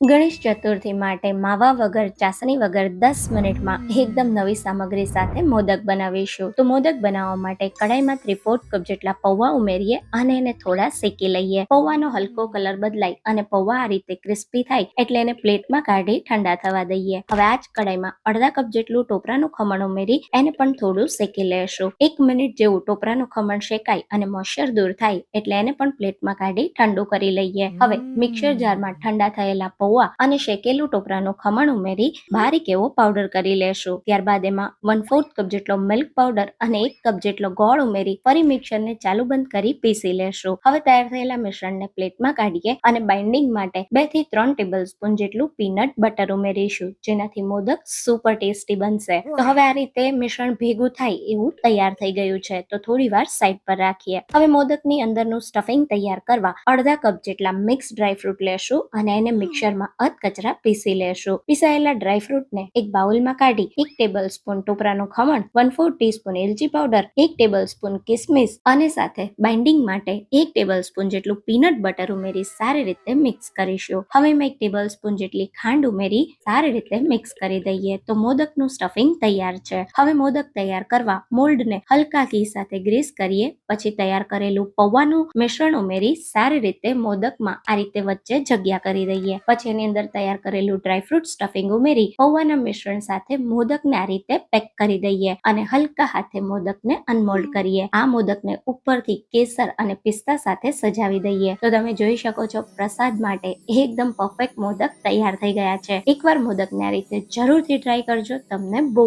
ગણેશ ચતુર્થી માટે માવા વગર, ચાસણી વગર દસ મિનિટમાં એકદમ નવી સામગ્રી સાથે મોદક બનાવીશું. તો મોદક બનાવવા માટે કડાઈમાં થ્રી ફોર્થ કપ જેટલા પૌવા ઉમેરીએ અને એને થોડા શેકી લઈએ. પૌવાનો હલકો કલર બદલાય અને પૌવા આ રીતે ક્રિસ્પી થાય એટલે એને પ્લેટમાં કાઢી ઠંડા થવા દઈએ. હવે આ જ કડાઈમાં અડધા કપ જેટલું ટોપરાનું ખમણ ઉમેરી એને પણ થોડું શેકી લેશું. એક મિનિટ જેવું ટોપરાનું ખમણ શેકાય અને મોશ્ચર દૂર થાય એટલે એને પણ પ્લેટમાં કાઢી ઠંડુ કરી લઈએ. હવે મિક્સર જારમાં ઠંડા થયેલા પૌવા અને શેકેલું ટોપરાનું ખમણ ઉમેરી બારીક એવો પાવડર કરી લેશું. ત્યારબાદ એમાં વન ફોર્થ કપ જેટલો મિલ્ક પાવડર અને એક કપ જેટલો ગોળ ઉમેરી ફરી મિક્સરને ચાલુ બંધ કરી પીસી લેશું. હવે તૈયાર થયેલા મિશ્રણને પ્લેટમાં કાઢીએ અને બાઇન્ડિંગ માટે બેથી ત્રણ ટેબલ સ્પૂન જેટલું પીનટ બટર ઉમેરીશું, જેનાથી મોદક સુપર ટેસ્ટી બનશે. તો હવે આ રીતે મિશ્રણ ભેગું થાય એવું તૈયાર થઈ ગયું છે. તો થોડી વાર સાઈડ પર રાખીએ. હવે મોદકની અંદરનું સ્ટફિંગ તૈયાર કરવા અડધા કપ જેટલા મિક્સ ડ્રાયફ્રૂટ લેશું અને એને મિક્સરમાં અધકચરા પીસી લેશું. પીસાયેલા ડ્રાયફ્રૂટને એક બાઉલમાં કાઢી, એક ટેબલ સ્પૂન ટોપરાનું ખમણ, વન ફોર ટીસ્પૂન એલચી પાવડર, એક ટેબલ સ્પૂન કિસમિસ અને સાથે બાઇન્ડિંગ માટે એક ટેબલ સ્પૂન જેટલું પીનટ બટર ઉમેરી સારી રીતે મિક્સ કરીશું. હવે મેં એક ટેબલ સ્પૂન જેટલી ખાંડ ઉમેરી સારી રીતે મિક્સ કરી દઈએ તો મોદકનું સ્ટફિંગ તૈયાર છે. હવે મોદક તૈયાર કરવા મોલ્ડને હલકા ઘી સાથે ગ્રીસ કરીએ, પછી તૈયાર કરેલું પૌવાનું મિશ્રણ ઉમેરી સારી રીતે મોદકમાં આ રીતે વચ્ચે જગ્યા કરી દઈએ. પછી એની અંદર તૈયાર કરેલું ડ્રાયફ્રૂટ સ્ટફિંગ ઉમેરી પૌવાના મિશ્રણ સાથે મોદકને આ રીતે પેક કરી દઈએ અને હલકા હાથે મોદકને અનમોલ્ડ કરીએ. આ મોદકને ઉપરથી કેસર અને પિસ્તા સાથે સજાવી દઈએ. તો તમે જોઈ શકો છો, પ્રસાદ માટે એકદમ પરફેક્ટ મોદક તૈયાર થઈ ગયા છે. એકવાર મોદકને આ રીતે જરૂરથી ટ્રાય કરજો, તમને બહુ